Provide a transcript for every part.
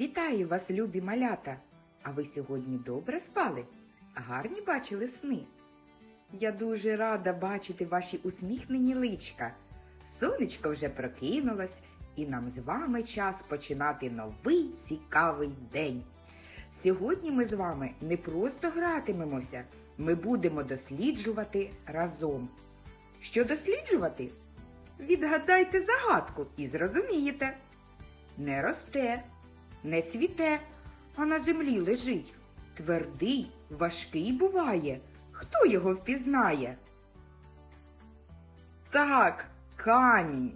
Вітаю вас, любі малята! А ви сьогодні добре спали? Гарні бачили сни? Я дуже рада бачити ваші усміхнені личка. Сонечко вже прокинулось, і нам з вами час починати новий цікавий день. Сьогодні ми з вами не просто гратимемося, ми будемо досліджувати разом. Що досліджувати? Відгадайте загадку і зрозумієте. Не росте, не цвіте, а на землі лежить. Твердий, важкий буває. Хто його впізнає? Так, камінь.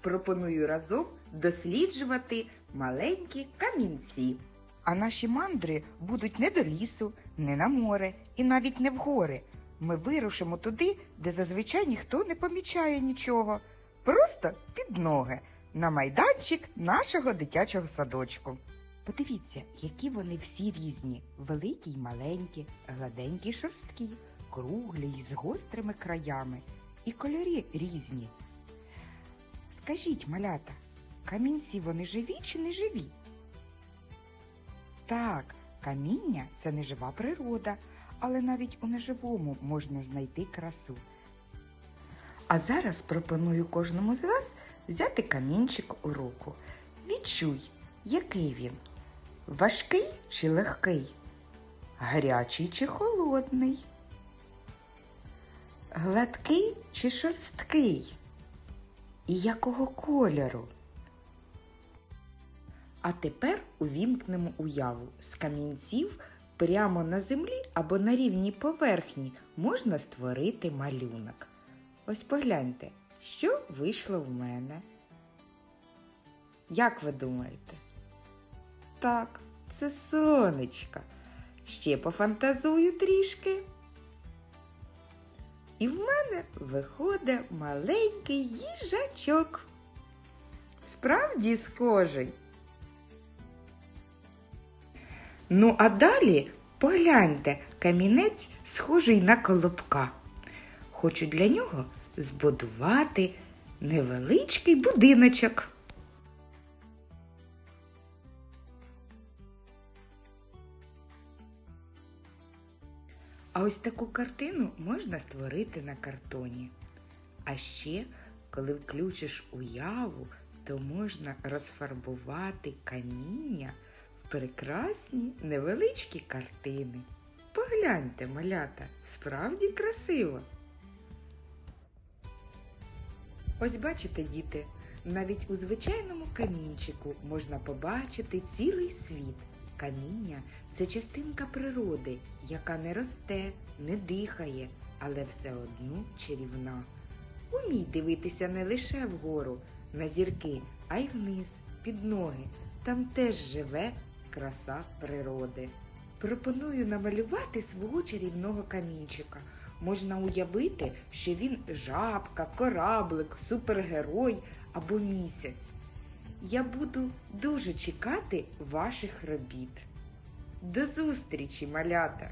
Пропоную разом досліджувати маленькі камінці. А наші мандри будуть не до лісу, не на море і навіть не в гори. Ми вирушимо туди, де зазвичай ніхто не помічає нічого. Просто під ноги на майданчик нашого дитячого садочку. Подивіться, які вони всі різні: великі й маленькі, гладенькі й шорсткі, круглі й з гострими краями, і кольори різні. Скажіть, малята, камінці вони живі чи не живі? Так, каміння це нежива природа, але навіть у неживому можна знайти красу. А зараз пропоную кожному з вас взяти камінчик у руку. Відчуй, який він. Важкий чи легкий? Гарячий чи холодний? Гладкий чи шорсткий? І якого кольору? А тепер увімкнемо уяву. З камінців прямо на землі або на рівній поверхні можна створити малюнок. Ось погляньте, що вийшло в мене. Як ви думаєте? Так, це сонечка. Ще пофантазую трішки. І в мене виходить маленький їжачок. Справді схожий. Ну, а далі погляньте, камінець схожий на колобка. Хочу для нього збудувати невеличкий будиночок. А ось таку картину можна створити на картоні. А ще, коли включиш уяву, то можна розфарбувати каміння в прекрасні невеличкі картини. Погляньте, малята, справді красиво. Ось бачите, діти, навіть у звичайному камінчику можна побачити цілий світ. Каміння це частинка природи, яка не росте, не дихає, але все одно чарівна. Умій дивитися не лише вгору, на зірки, а й вниз, під ноги. Там теж живе краса природи. Пропоную намалювати свого чарівного камінчика. Можна уявити, що він жабка, кораблик, супергерой або місяць. Я буду дуже чекати ваших робіт. До зустрічі, малята!